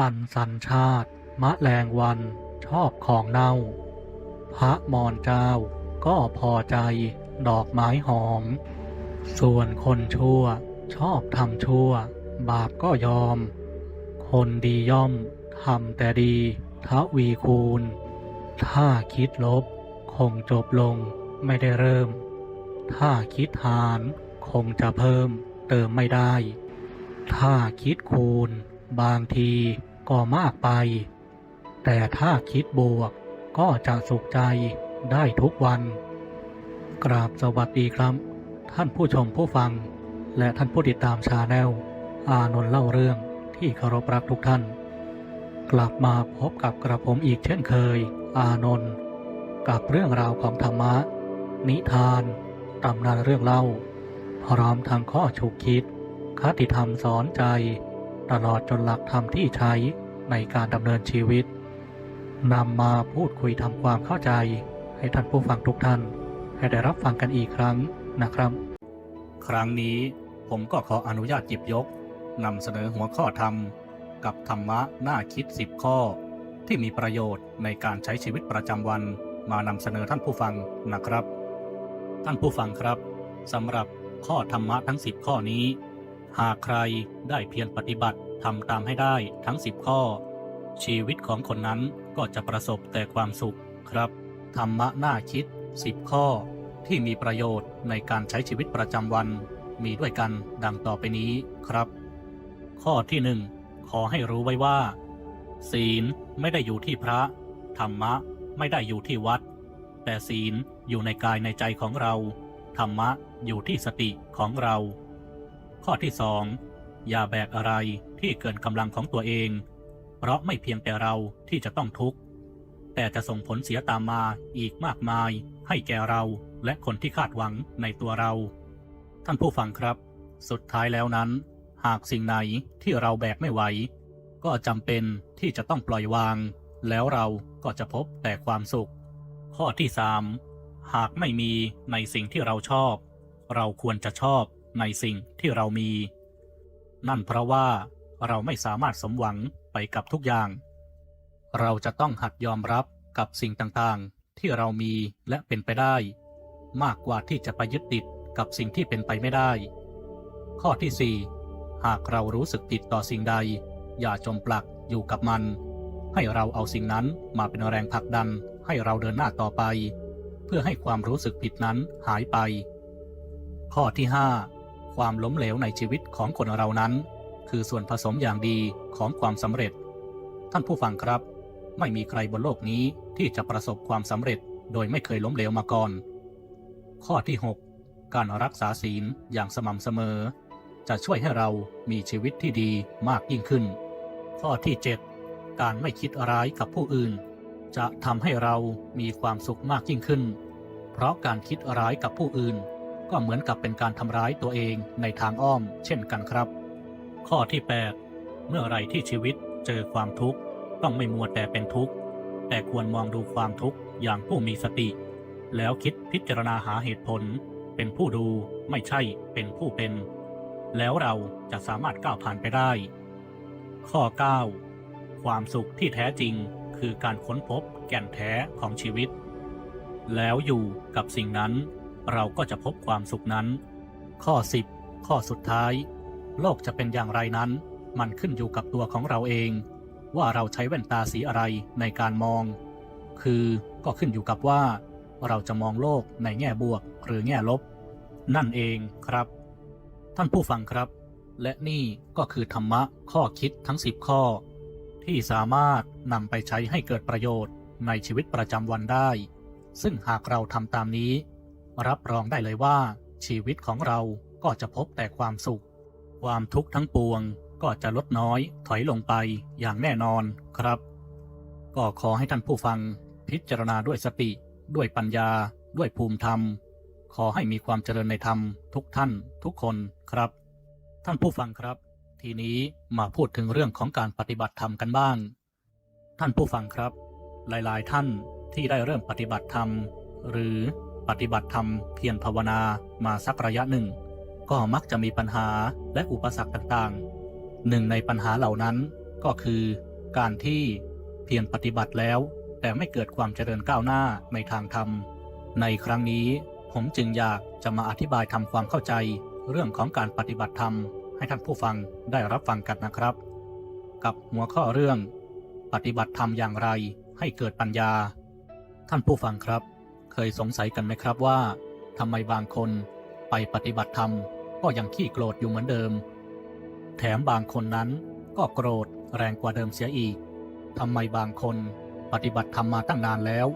อันสัญชาติ มะแรงวัน ชอบของเน่า พระมอนเจ้า ก็พอใจดอกไม้หอม ส่วนคนชั่ว ชอบทำชั่ว บาปก็ยอม คนดีย่อมทำแต่ดีทวีคูณ ถ้าคิดลบ คงจบลงไม่ได้เริ่ม ถ้าคิดหารคงจะเพิ่มเติมไม่ได้ ถ้าคิดคูณ บางที ก็มากไป แต่ถ้าคิดบวกก็จะสุขใจได้ทุกวัน กราบสวัสดีครับ ท่านผู้ชมผู้ฟัง และท่านผู้ติดตามชาแนล อานนท์เล่าเรื่องที่เคารพรักทุกท่าน กลับมาพบกับกระผมอีกเช่นเคย อานนท์กับเรื่องราวของธรรมะ นิทานตำนานเรื่องเล่า พร้อมทางข้อฉุกคิดคติธรรมสอนใจ ตลอดจนหลักธรรมที่ใช้ ในการดำเนินชีวิตนำมาพูดคุยทำความเข้าใจ ให้ท่านผู้ฟังทุกท่าน ให้ได้รับฟังกันอีกครั้งนะครับ ครั้งนี้ผมก็ขออนุญาตหยิบยกนำเสนอหัวข้อธรรม กับธรรมะน่าคิด 10 ข้อ ที่มีประโยชน์ในการใช้ชีวิตประจำวันมานำเสนอท่านผู้ฟังนะครับ ท่านผู้ฟังครับสำหรับข้อธรรมะทั้ง 10 ข้อนี้ หากใครได้เพียรปฏิบัติ ทำตามให้ได้ทั้ง 10 ข้อ ชีวิตของคนนั้นก็จะประสบแต่ความสุขครับ ธรรมะน่าคิด 10 ข้อ ที่มีประโยชน์ในการใช้ชีวิตประจำวัน มีด้วยกันดังต่อไปนี้ครับ ข้อที่หนึ่งขอให้รู้ไว้ว่า ศีลไม่ได้อยู่ที่พระ ธรรมะไม่ได้อยู่ที่วัด แต่ศีลอยู่ในกายในใจของเรา ธรรมะอยู่ที่สติของเรา ข้อที่สอง อย่าแบกอะไรที่เกินกำลังของตัวเอง เพราะไม่เพียงแต่เราที่จะต้องทุกข์ แต่จะส่งผลเสียตามมาอีกมากมาย ให้แก่เราและคนที่คาดหวังในตัวเรา ท่านผู้ฟังครับ สุดท้ายแล้วนั้น หากสิ่งไหนที่เราแบกไม่ไหว ก็จำเป็นที่จะต้องปล่อยวาง แล้วเราก็จะพบแต่ความสุข ข้อที่สามหากไม่มีในสิ่งที่เราชอบ เราควรจะชอบในสิ่งที่เรามี นั่นเพราะว่าเราไม่สามารถสมหวังไปกับทุกอย่าง เราจะต้องหัดยอมรับกับสิ่งต่างๆ ที่เรามีและเป็นไปได้ มากกว่าที่จะไปยึดติดกับสิ่งที่เป็นไปไม่ได้ ข้อที่สี่หากเรารู้สึกติดต่อสิ่งใด อย่าจมปลักอยู่กับมัน ให้เราเอาสิ่งนั้นมาเป็นแรงผลักดันให้เราเดินหน้าต่อไป เพื่อให้ความรู้สึกผิดนั้นหายไป ข้อที่ 5 ความล้มเหลวในชีวิตของคนเรานั้น คือส่วนผสมอย่างดีของความสำเร็จ ท่านผู้ฟังครับ ไม่มีใครบนโลกนี้ที่จะประสบความสำเร็จโดยไม่เคยล้มเหลวมาก่อน ข้อที่ 6 การรักษาศีลอย่างสม่ำเสมอ จะช่วยให้เรามีชีวิตที่ดีมากยิ่งขึ้น ข้อที่ 7 การไม่คิดร้ายกับผู้อื่น จะทำให้เรามีความสุขมากยิ่งขึ้น เพราะการคิดร้ายกับผู้อื่น ก็เหมือนกับเป็นการทำร้ายตัวเองในทางอ้อม เช่นกันครับ ข้อที่ 8 เมื่อไรที่ชีวิตเจอความทุกข์ต้องไม่มัวแต่เป็นทุกข์ แต่ควรมองดูความทุกข์อย่างผู้มีสติ แล้วคิดพิจารณาหาเหตุผล เป็นผู้ดูไม่ใช่เป็นผู้เป็น แล้วเราจะสามารถก้าวผ่านไปได้ ข้อ 9 ความสุขที่แท้จริงคือการค้นพบแก่นแท้ของชีวิต แล้วอยู่กับสิ่งนั้น เราก็จะพบความสุขนั้น ข้อ 10 ข้อสุดท้าย โลกจะเป็นอย่างไรนั้น มันขึ้นอยู่กับตัวของเราเอง ว่าเราใช้แว่นตาสีอะไรในการมอง คือก็ขึ้นอยู่กับว่า เราจะมองโลกในแง่บวกหรือแง่ลบ นั่นเองครับ ท่านผู้ฟังครับ และนี่ก็คือธรรมะข้อคิดทั้ง 10 ข้อ ที่สามารถนำไปใช้ให้เกิดประโยชน์ในชีวิตประจำวันได้ ซึ่งหากเราทำตามนี้ รับรองได้เลยว่า ชีวิตของเราก็จะพบแต่ความสุข ความทุกข์ทั้งปวงก็จะลดน้อยถอยลงไปอย่างแน่นอนครับ ก็ขอให้ท่านผู้ฟังพิจารณาด้วยสติ ด้วยปัญญา ด้วยภูมิธรรม ขอให้มีความเจริญในธรรมทุกท่านทุกคนครับ ท่านผู้ฟังครับ ทีนี้มาพูดถึงเรื่องของการปฏิบัติธรรมกันบ้าง ท่านผู้ฟังครับ หลาย ๆ ท่านที่ได้เริ่มปฏิบัติธรรม หรือ ปฏิบัติธรรมเพียรภาวนามาสักระยะหนึ่ง ก็มักจะมีปัญหาและอุปสรรคต่างๆ หนึ่งในปัญหาเหล่านั้นก็คือการที่เพียรปฏิบัติแล้ว แต่ไม่เกิดความเจริญก้าวหน้าในทางธรรม ในครั้งนี้ผมจึงอยากจะมาอธิบายทำความเข้าใจ เรื่องของการปฏิบัติธรรม ให้ท่านผู้ฟังได้รับฟังกันนะครับ กับหัวข้อเรื่อง ปฏิบัติธรรมอย่างไรให้เกิดปัญญา ท่านผู้ฟังครับ เคยสงสัยกันไหมครับว่าทำไมบางคนไปปฏิบัติธรรมก็ยังขี้โกรธอยู่เหมือนเดิม แถมบางคนนั้นก็โกรธแรงกว่าเดิมเสียอีกทำไมบางคนปฏิบัติธรรมมาตั้งนานแล้ว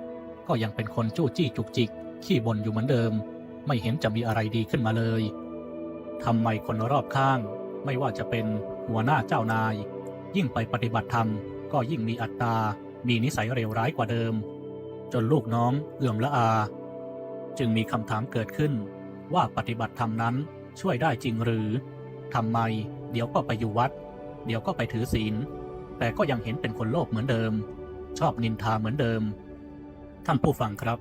ก็ยังเป็นคนจู้จี้จุกจิก ขี้บ่นอยู่เหมือนเดิม ไม่เห็นจะมีอะไรดีขึ้นมาเลยทำไมคนรอบข้าง ไม่ว่าจะเป็นหัวหน้าเจ้านาย ยิ่งไปปฏิบัติธรรมก็ยิ่งมีอัตตา มีนิสัยเลวร้ายกว่าเดิม จนลูกน้องเอื่อมละอา จึงมีคำถามเกิดขึ้น ว่าปฏิบัติธรรมนั้นช่วยได้จริงหรือทำไม เดี๋ยวก็ไปอยู่วัด เดี๋ยวก็ไปถือศีล แต่ก็ยังเห็นเป็นคนโลภเหมือนเดิม ชอบนินทาเหมือนเดิม ท่านผู้ฟังครับ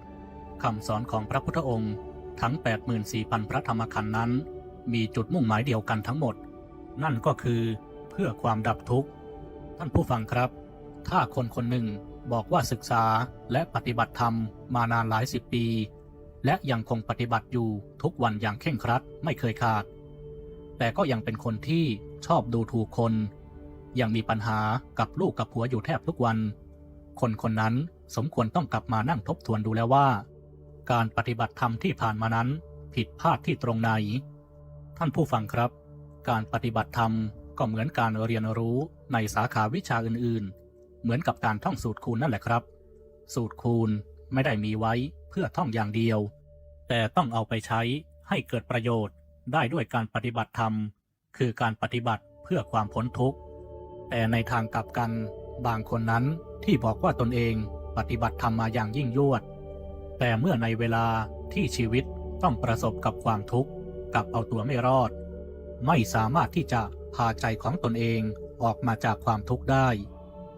คำสอนของพระพุทธองค์ทั้ง 84,000 พระธรรมขันธ์นั้น มีจุดมุ่งหมายเดียวกันทั้งหมด นั่นก็คือเพื่อความดับทุกข์ ท่านผู้ฟังครับ ถ้าคนคนหนึ่ง บอกว่าศึกษาและปฏิบัติธรรมมานานหลายสิบปี และยังคงปฏิบัติอยู่ทุกวันอย่างเคร่งครัดไม่เคยขาด แต่ก็ยังเป็นคนที่ชอบดูถูกคน ยังมีปัญหากับลูกกับผัวอยู่แทบทุกวัน คนคนนั้นสมควรต้องกลับมานั่งทบทวนดูแล้วว่า การปฏิบัติธรรมที่ผ่านมานั้นผิดพลาดที่ตรงไหน ท่านผู้ฟังครับ การปฏิบัติธรรมก็เหมือนการเรียนรู้ในสาขาวิชาอื่นๆ เหมือนกับการท่องสูตรคูณนั่นแหละครับ สูตรคูณไม่ได้มีไว้เพื่อท่องอย่างเดียว แต่ต้องเอาไปใช้ให้เกิดประโยชน์ได้ด้วยการปฏิบัติธรรม คือการปฏิบัติเพื่อความพ้นทุกข์ แต่ในทางกลับกันบางคนนั้นที่บอกว่าตนเองปฏิบัติธรรมมาอย่างยิ่งยวด แต่เมื่อในเวลาที่ชีวิตต้องประสบกับความทุกข์กับเอาตัวไม่รอด ไม่สามารถที่จะพาใจของตนเองออกมาจากความทุกข์ได้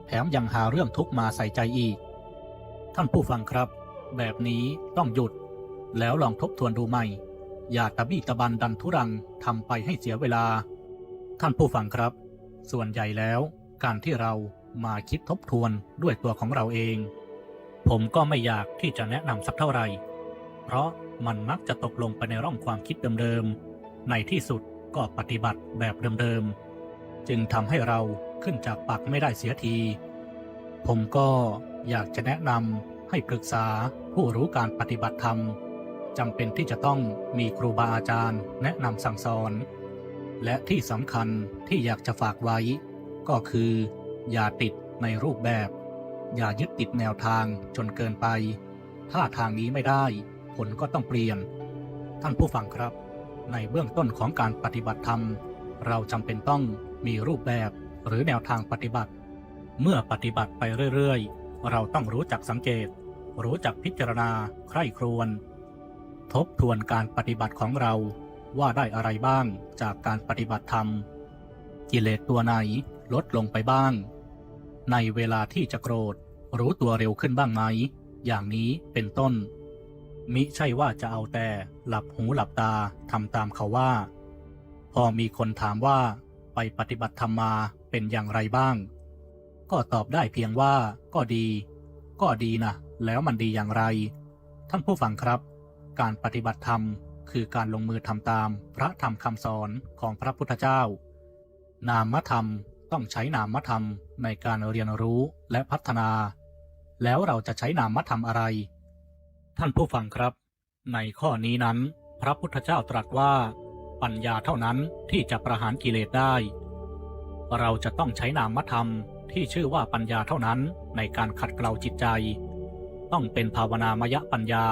แถมยังหาเรื่องทุกมาใส่ใจอีก ท่านผู้ฟังครับ แบบนี้ต้องหยุด แล้วลองทบทวนดูใหม่ อย่าตะบี้ตะบันดันทุรังทำไปให้เสียเวลา ท่านผู้ฟังครับ ส่วนใหญ่แล้ว การที่เรามาคิดทบทวนด้วยตัวของเราเอง ผมก็ไม่อยากที่จะแนะนำสักเท่าไหร่ เพราะมันมักจะตกลงไปในร่องความคิดเดิมๆในที่สุดก็ปฏิบัติแบบเดิมๆจึงทำให้เรา ขึ้นจากปักไม่ได้เสียที ผมก็อยากจะแนะนำให้ปรึกษาผู้รู้การปฏิบัติธรรมจำเป็นที่จะต้องมีครูบาอาจารย์แนะนำสั่งสอน และที่สำคัญที่อยากจะฝากไว้ ก็คือ อย่าติดในรูปแบบ อย่ายึดติดแนวทางจนเกินไป ถ้าทางนี้ไม่ได้ ผลก็ต้องเปลี่ยน ท่านผู้ฟังครับ ในเบื้องต้นของการปฏิบัติธรรม เราจำเป็นต้องมีรูปแบบ หรือแนวทางปฏิบัติ เมื่อปฏิบัติไปเรื่อยๆ เราต้องรู้จักสังเกต รู้จักพิจารณาใคร่ครวญทบทวนการปฏิบัติของเราว่าได้อะไรบ้างจากการปฏิบัติธรรม กิเลสตัวไหนลดลงไปบ้าง ในเวลาที่จะโกรธ รู้ตัวเร็วขึ้นบ้างไหม อย่างนี้เป็นต้น มิใช่ว่าจะเอาแต่หลับหูหลับตาทำตามเขาว่า พอมีคนถามว่าไปปฏิบัติธรรมมา เป็นอย่างไรบ้าง ก็ตอบได้เพียงว่า ก็ดี ก็ดีนะ แล้วมันดีอย่างไร ท่านผู้ฟังครับ การปฏิบัติธรรมคือการลงมือทำตามพระธรรมคำสอนของพระพุทธเจ้า นามธรรมต้องใช้นามธรรมในการเรียนรู้และพัฒนา แล้วเราจะใช้นามธรรมอะไร ท่านผู้ฟังครับ ในข้อนี้นั้น พระพุทธเจ้าตรัสว่า ปัญญาเท่านั้นที่จะประหารกิเลสได้ เราจะต้องใช้นามธรรมที่ชื่อว่าปัญญาเท่านั้นในการขัดเกลาจิตใจ ต้องเป็นภาวนามยปัญญา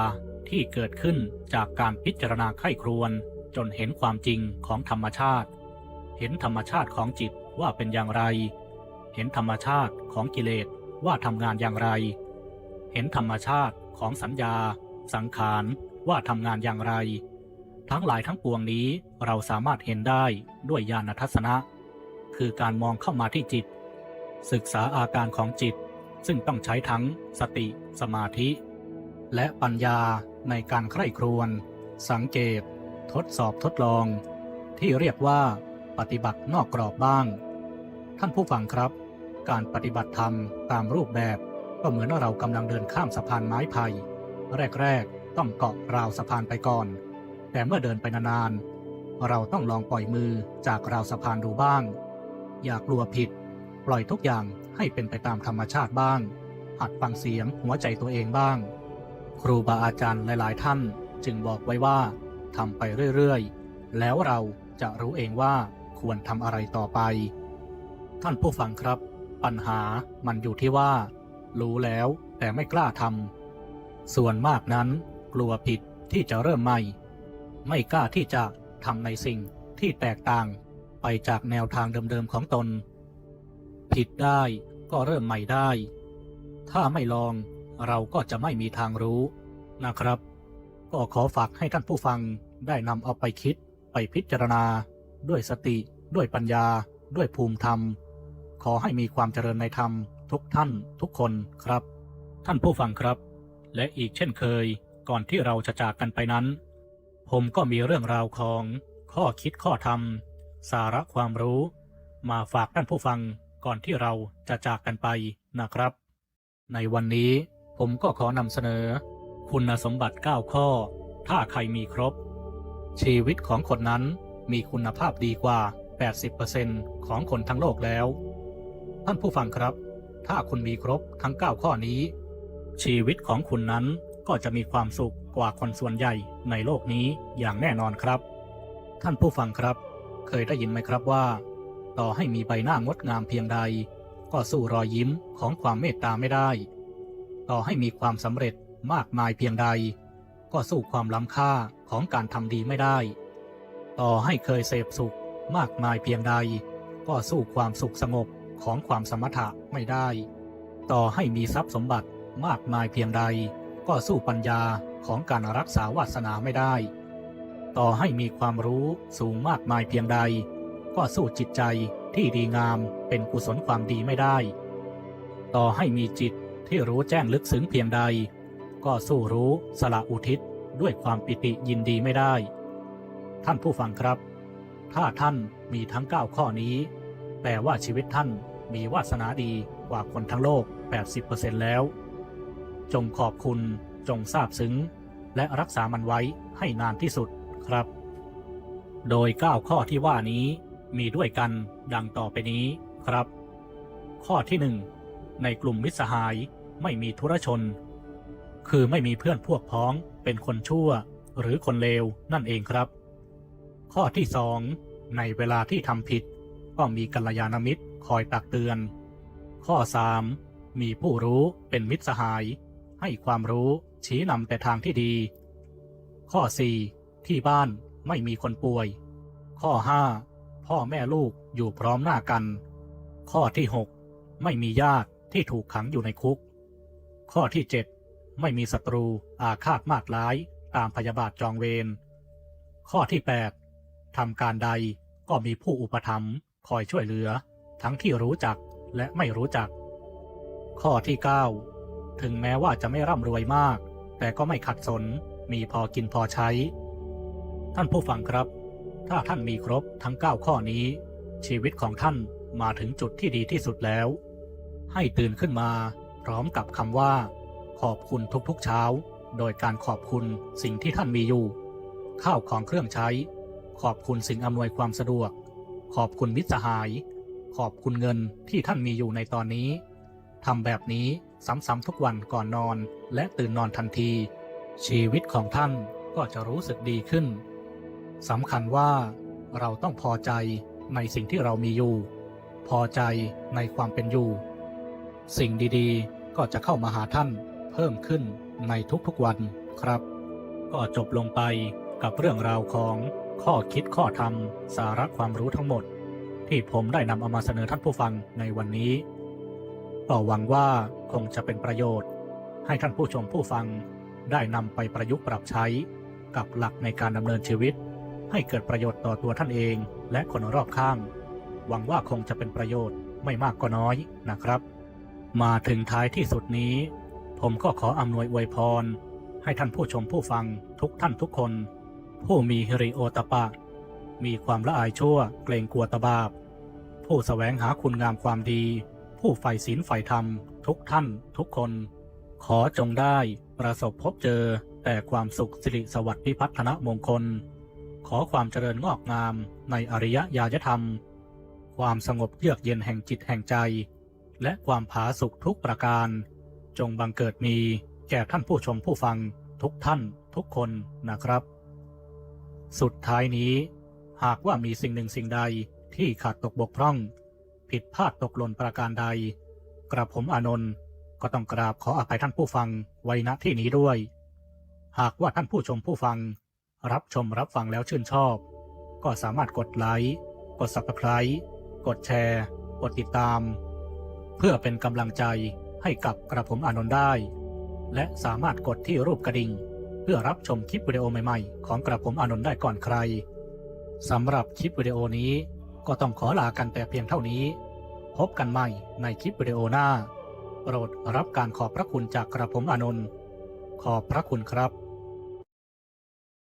ที่เกิดขึ้นจากการพิจารณาไข้ครวนจนเห็นความจริงของธรรมชาติ เห็นธรรมชาติของจิตว่าเป็นอย่างไร เห็นธรรมชาติของกิเลสว่าทำงานอย่างไร เห็นธรรมชาติของสัญญา สังขารว่าทำงานอย่างไร ทั้งหลายทั้งปวงนี้เราสามารถเห็นได้ด้วยญาณทัศนะ คือการมองเข้ามาที่จิต ศึกษาอาการของจิต ซึ่งต้องใช้ทั้งสติ สมาธิ และปัญญาในการใคร่ครวญสังเกต ทดสอบทดลอง ที่เรียกว่า ปฏิบัตินอกกรอบบ้าง ท่านผู้ฟังครับ การปฏิบัติธรรมตามรูปแบบก็เหมือนเรากำลังเดินข้ามสะพานไม้ไผ่แรกๆ ต้องเกาะราวสะพานไปก่อน แต่เมื่อเดินไปนานๆเราต้องลองปล่อยมือจากราวสะพานดูบ้าง อย่ากลัวผิด ปล่อยทุกอย่างให้เป็นไปตามธรรมชาติบ้าง หัดฟังเสียงหัวใจตัวเองบ้าง ครูบาอาจารย์หลายๆ ท่านจึงบอกไว้ว่าทำไปเรื่อยๆ แล้วเราจะรู้เองว่าควรทำอะไรต่อไป ท่านผู้ฟังครับ ปัญหามันอยู่ที่ว่า รู้แล้วแต่ไม่กล้าทำส่วนมากนั้น กลัวผิดที่จะเริ่มใหม่ ไม่กล้าที่จะทำในสิ่งที่แตกต่าง ไปจากแนวทางเดิมๆของตน ผิดได้ก็เริ่มใหม่ได้ ถ้าไม่ลองเราก็จะไม่มีทางรู้นะครับ ก็ขอฝากให้ท่านผู้ฟังได้นำเอาไปคิดไปพิจารณา ด้วยสติ ด้วยปัญญา ด้วยภูมิธรรม ขอให้มีความเจริญในธรรมทุกท่านทุกคนครับ ท่านผู้ฟังครับ และอีกเช่นเคย ก่อนที่เราจะจากกันไปนั้น ผมก็มีเรื่องราวของข้อคิดข้อธรรม สาระความรู้ มาฝากท่านผู้ฟังก่อนที่เราจะจากกันไปนะครับ ในวันนี้ผมก็ขอนำเสนอ คุณสมบัติ 9 ข้อ ถ้าใครมีครบ ชีวิตของคนนั้นมีคุณภาพดีกว่า 80%ของคนทั้งโลกแล้ว ท่านผู้ฟังครับ ถ้าคุณมีครบทั้ง 9 ข้อนี้ ชีวิตของคุณนั้นก็จะมีความสุขกว่าคนส่วนใหญ่ในโลกนี้อย่างแน่นอนครับ ท่านผู้ฟังครับ เคยได้ยินไหมครับว่า ต่อให้มีใบหน้างดงามเพียงใด ก็สู้รอยยิ้มของความเมตตาไม่ได้ ต่อให้มีความสำเร็จมากมายเพียงใด ก็สู้ความล้ำค่าของการทำดีไม่ได้ ต่อให้เคยเสพสุขมากมายเพียงใด ก็สู้ความสุขสงบของความสมถะไม่ได้ ต่อให้มีทรัพย์สมบัติมากมายเพียงใด ก็สู้ปัญญาของการรักษาวาสนาไม่ได้ ต่อให้มีความรู้สูงมากมายเพียงใด ก็สู้จิตใจที่ดีงามเป็นกุศลความดีไม่ได้ ต่อให้มีจิตที่รู้แจ้งลึกซึ้งเพียงใด ก็สู้รู้สละอุทิศด้วยความปิติยินดีไม่ได้ ท่านผู้ฟังครับ ถ้าท่านมีทั้ง 9 ข้อนี้ แปลว่าชีวิตท่านมีวาสนาดีกว่าคนทั้งโลก 80%แล้ว จงขอบคุณจงซาบซึ้ง และรักษามันไว้ให้นานที่สุด ครับ โดย 9 ข้อที่ว่านี้มีด้วยกันดังต่อไปนี้ครับ ข้อที่ 1 ในกลุ่มมิตรสหายไม่มีธุรชน คือไม่มีเพื่อนพวกพ้องเป็นคนชั่ว หรือคนเลวนั่นเองครับ ข้อที่สองในเวลาที่ทำผิด ก็มีกัลยาณมิตรคอยตักเตือน ข้อ 3. มีผู้รู้เป็นมิตรสหาย ให้ความรู้ชี้นำแต่ทางที่ดี ข้อ 4. ที่บ้านไม่มีคนป่วย ข้อ 5. พ่อแม่ลูกอยู่พร้อมหน้ากัน ข้อที่ 6. ไม่มีญาติที่ถูกขังอยู่ในคุก ข้อที่ 7. ไม่มีศัตรูอาฆาตมาดร้ายตามพยาบาทจองเวร ข้อที่ 8. ทำการใดก็มีผู้อุปถัมภ์คอยช่วยเหลือ ทั้งที่รู้จักและไม่รู้จัก ข้อที่ 9 ถึงแม้ว่าจะไม่ร่ำรวยมาก แต่ก็ไม่ขัดสนมีพอกินพอใช้ ท่านผู้ฟังครับ ถ้าท่านมีครบทั้ง 9 ข้อนี้ ชีวิตของท่านมาถึงจุดที่ดีที่สุดแล้ว ให้ตื่นขึ้นมา พร้อมกับคำว่า ขอบคุณทุกๆเช้า โดยการขอบคุณสิ่งที่ท่านมีอยู่ ข้าวของเครื่องใช้ ขอบคุณสิ่งอำนวยความสะดวก ขอบคุณมิตรสหาย ขอบคุณเงินที่ท่านมีอยู่ในตอนนี้ทำแบบนี้ซ้ำๆทุกวันก่อนนอนและตื่นนอนทันที ชีวิตของท่านก็จะรู้สึกดีขึ้น สำคัญว่าเราต้องพอใจในสิ่งที่เรามีอยู่ พอใจในความเป็นอยู่ สิ่งดีๆ ก็จะเข้ามาหาท่านเพิ่มขึ้นในทุกๆวันครับ ก็จบลงไปกับเรื่องราวของข้อคิดข้อธรรม สาระความรู้ทั้งหมด ที่ผมได้นำเอามาเสนอท่านผู้ฟังในวันนี้ก็หวังว่าคงจะเป็นประโยชน์ ให้ท่านผู้ชมผู้ฟังได้นำไปประยุกต์ปรับใช้กับหลักในการดำเนินชีวิต ให้เกิดประโยชน์ต่อตัวท่านเองและคนรอบข้าง หวังว่าคงจะเป็นประโยชน์ไม่มากก็น้อยนะครับ มาถึงท้ายที่สุดนี้ ผมก็ขออำนวยอวยพร ให้ท่านผู้ชมผู้ฟังทุกท่านทุกคน ผู้มีฮิริโอตปะ มีความละอายชั่วเกรงกลัวตบาบ ผู้แสวงหาคุณงามความดีผผู้ใฝ่ศีลใฝ่ธรรม ทุกท่านทุกคน ขอจงได้ประสบพบเจอแต่ความสุขสิริสวัสดิ์พิพัฒนมงคล ขอความเจริญงอกงามในอริยญาณธรรม ความสงบเยือกเย็นแห่งจิตแห่งใจ และความผาสุกทุกประการ จงบังเกิดมีแก่ท่านผู้ชมผู้ฟังทุกท่านทุกคนนะครับ สุดท้ายนี้ หากว่ามีสิ่งหนึ่งสิ่งใดที่ขาดตกบกพร่อง ผิดพลาดตกหล่นประการใด กระผมอานนท์ก็ต้องกราบขออภัยท่านผู้ฟังไว้ณที่นี้ด้วย หากว่าท่านผู้ชมผู้ฟัง รับชมรับฟังแล้วชื่นชอบ ก็สามารถกดไลค์ กด subscribe กดแชร์ กดติดตาม เพื่อเป็นกำลังใจให้กับกระผมอานนท์ได้ และสามารถกดที่รูปกระดิ่ง เพื่อรับชมคลิปวิดีโอใหม่ๆ ของกระผมอานนท์ได้ก่อนใครสำหรับคลิปวิดีโอนี้ก็ต้องขอลากันแต่เพียงเท่านี้ พบกันใหม่ในคลิปวิดีโอหน้า โปรดรับการขอบพระคุณจากกระผมอานนท์ขอบพระคุณครับ